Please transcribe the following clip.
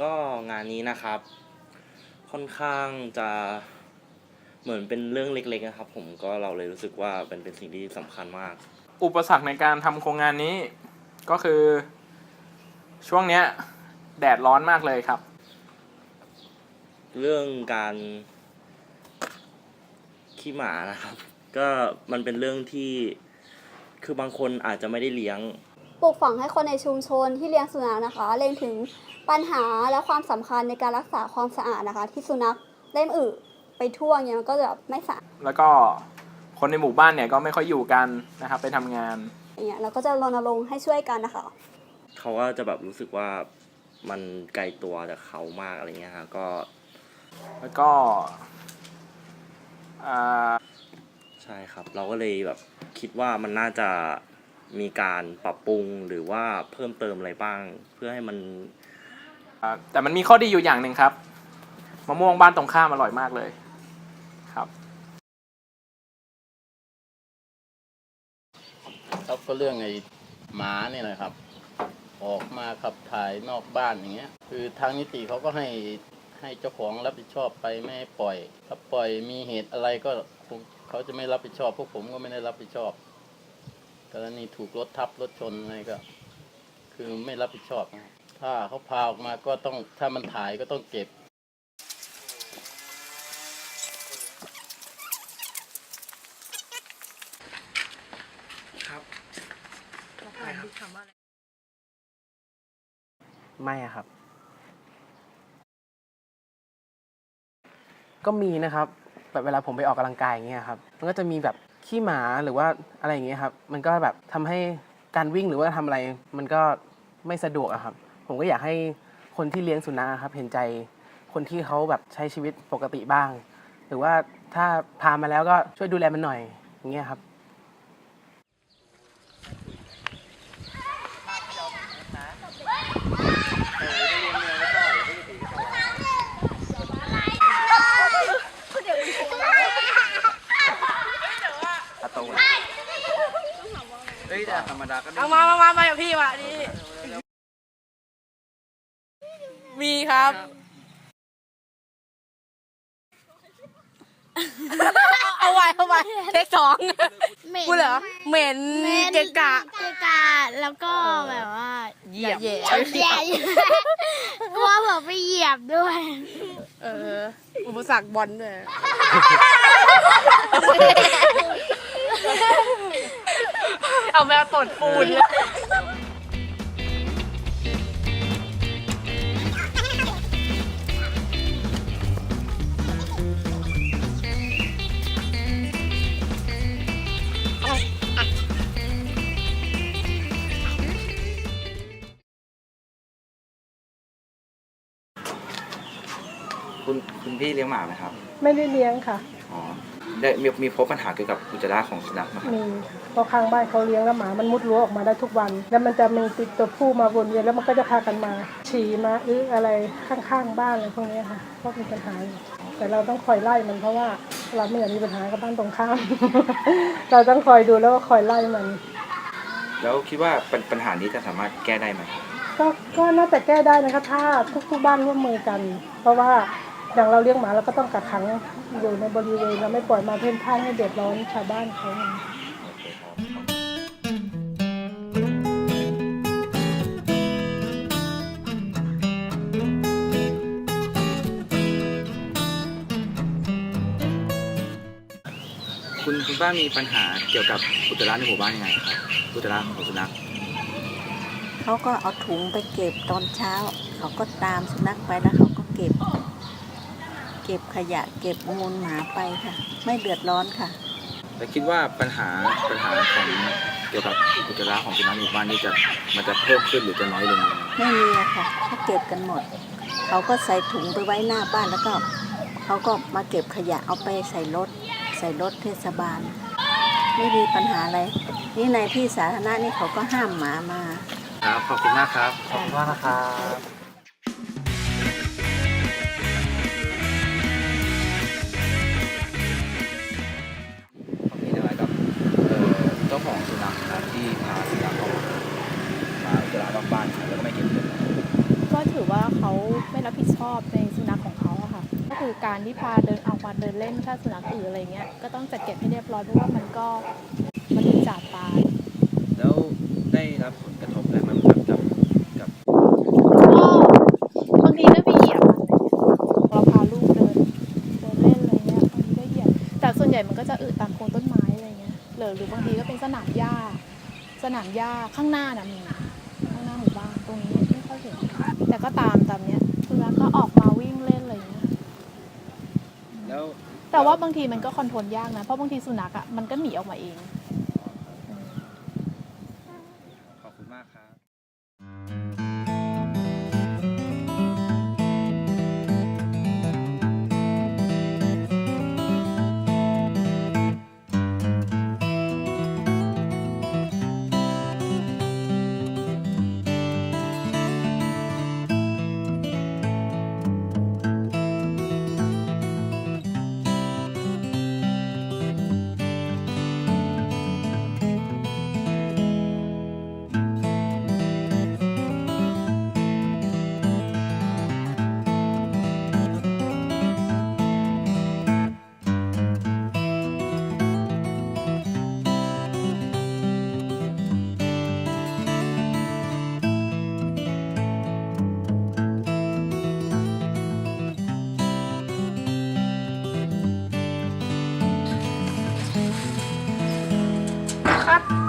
ก็งานนี้นะครับ ค่อนข้างจะเหมือนเป็นเรื่องเล็กๆนะครับ ผมก็เราเลยรู้สึกว่าเป็นเป็นสิ่งที่สำคัญมาก อุปสรรคในการทำโครงงานนี้ก็คือ ช่วงเนี้ย แดดร้อนมากเลยครับ เรื่องการขี้หมานะครับ ก็มันเป็นเรื่องที่คือบางคนอาจจะไม่ได้เลี้ยง ปลูกฝังให้คนในชุมชนที่เลี้ยงสุนัขนะคะเล็งถึงปัญหาและความสำคัญในการรักษาความสะอาดนะคะ ที่สุนัขเล่มอึไปทั่วเงี้ยมันก็จะแบบไม่สะอาดแล้วก็คนในหมู่บ้านเนี่ยก็ไม่ค่อยอยู่กันนะครับไปทำงานอย่างเงี้ยเราก็จะรณรงค์ให้ช่วยกันนะคะเขาก็จะแบบรู้สึกว่ามันไกลตัวจากเขามากอะไรเงี้ยฮะก็แล้วก็อ่าใช่ครับ เราก็เลยแบบคิดว่ามันน่าจะ มีการปรับปรุงหรือว่าเพิ่มเติมอะไรบ้าง เพื่อให้มัน อ่าแต่มันมีข้อดีอยู่อย่างหนึ่งครับมะม่วงบ้านตรงข้ามอร่อยมากเลยครับครับก็เรื่องไอ้หมาเนี่ยแหละครับ ออกมาขับถ่ายนอกบ้านอย่างเงี้ย คือทางนิติเขาก็ให้ให้เจ้าของรับผิดชอบไปไม่ให้ปล่อยถ้าปล่อยมีเหตุอะไรก็คงเขาจะไม่รับผิดชอบพวกผมก็ไม่ได้รับผิดชอบก รณีถูกรถทับรถชนอะไรก็ คือไม่รับผิดชอบนะครับถ้าเขาพาออกมาก็ต้องถ้ามันถ่ายก็ต้องเก็บไม่อะครับ ก็มีนะครับ แบบเวลาผมไปออกกำลังกายอย่างเงี้ยครับ มันก็จะมีแบบ ขี้หมาหรือว่าอะไรอย่างเงี้ยครับ มันก็แบบทำให้การวิ่งหรือว่าทำอะไร มันก็ไม่สะดวกอะครับ ผมก็อยากให้คนที่เลี้ยงสุนัขครับ เห็นใจคนที่เขาแบบใช้ชีวิตปกติบ้าง หรือว่าถ้าพามาแล้วก็ช่วยดูแลมันหน่อยอย่างเงี้ยครับ เอามามามามากับพี่มานี่มีครับ เอาไว้เอาไว้เทคสองเหม็นพูดเหรอเหม็นหม็นเกะกะเกะกะแล้วก็แบบว่าเหยียบเหยียบกลัวแบบไปเหยียบด้วย เออ อุปสรรคบอลด้วย เอาแมวตดปูนเลยคุณคุณพี่เลี้ยงหมาไหมครับ ไม่ได้เลี้ยงค่ะ อ๋อ ได้มีมีพบปัญหาเกี่ยวกับอุจจาระของสุนัขไหมครับมีเพราะข้างบ้านเขาเลี้ยงแล้วหมามันมุดรั้วออกมาได้ทุกวัน แล้วมันจะมีติดตัวผู้มาวนเวียนแล้วมันก็จะพากันมา ฉี่มาอื้ออะไรข้างๆบ้านอะไรพวกเนี้ยค่ะก็มีปัญหาอยู่แต่เราต้องคอยไล่มันเพราะว่าเราไม่อยากมีปัญหากับบ้านตรงข้าม เราต้องคอยดูแล้วก็คอยไล่มัน แล้วคิดว่าปัญปัญหานี้จะสามารถแก้ได้ไหมครับก็ก็น่าจะแก้ได้นะคะถ้าทุกๆบ้านร่วมมือกัน เพราะว่า อย่างเราเลี้ยงหมาเราก็ต้องกักขังอยู่ในบริเวณเราไม่ปล่อยมาเพ่นพ่านให้เดือดร้อนชาวบ้านเขาคุณคุณป้ามีปัญหาเกี่ยวกับอุจจาระในหมู่บ้านยังไงครับอุจจาระของสุนัขเขาก็เอาถุงไปเก็บตอนเช้า เขาก็ตามสุนัขไปแล้วเขาก็เก็บ เก็บขยะเก็บมูลหมาไปค่ะ ไม่เดือดร้อนค่ะแล้วคิดว่าปัญหาปัญหาของเกี่ยวกับอุจจาระของสุนัขในหมู่บ้านนี่จะมันจะเพิ่มขึ้นหรือจะน้อยลงยังไงไม่มีอะค่ะเขาเก็บกันหมด เขาก็ใส่ถุงไปไว้หน้าบ้านแล้วก็เขาก็มาเก็บขยะเอาไปใส่รถ ใส่รถเทศบาล ไม่มีปัญหาอะไร นี่ในที่สาธารณะนี่เขาก็ห้ามหมามา ครับขอบคุณมากครับ ขอบคุณมากนะครับ ค่ะก็คือการที่พาเดินออกมาเดินเล่นถ้าสุนัขอื่นอะไรเงี้ยก็ต้องจัดเก็บให้เรียบร้อยเพราะว่ามันก็มันถึงจากตายแล้วได้รับผลกระทบอะไรบ้างครับกับกับก็บางทีก็ไปเหยียบอะเราพาลูกเดินเดินเล่นอะไรเงี้ยบางทีก็เหยียบแต่ส่วนใหญ่มันก็จะอืดตามโคนต้นไม้อะไรเงี้ยหรือหรือบางทีก็เป็นสนามหญ้า สนามหญ้าข้างหน้าน่ะมีข้างหน้าหมู่บ้านตรงนี้ไม่ค่อยเห็นแต่ก็ตามตามเนี้ยสุนัขก็ออกมาวิ่งเล่นอะไรเงี้ย แต่ว่าบางทีมันก็คอนโทรลยากนะ เพราะบางทีสุนัขอะมันก็หนีออกมาเอง ครับ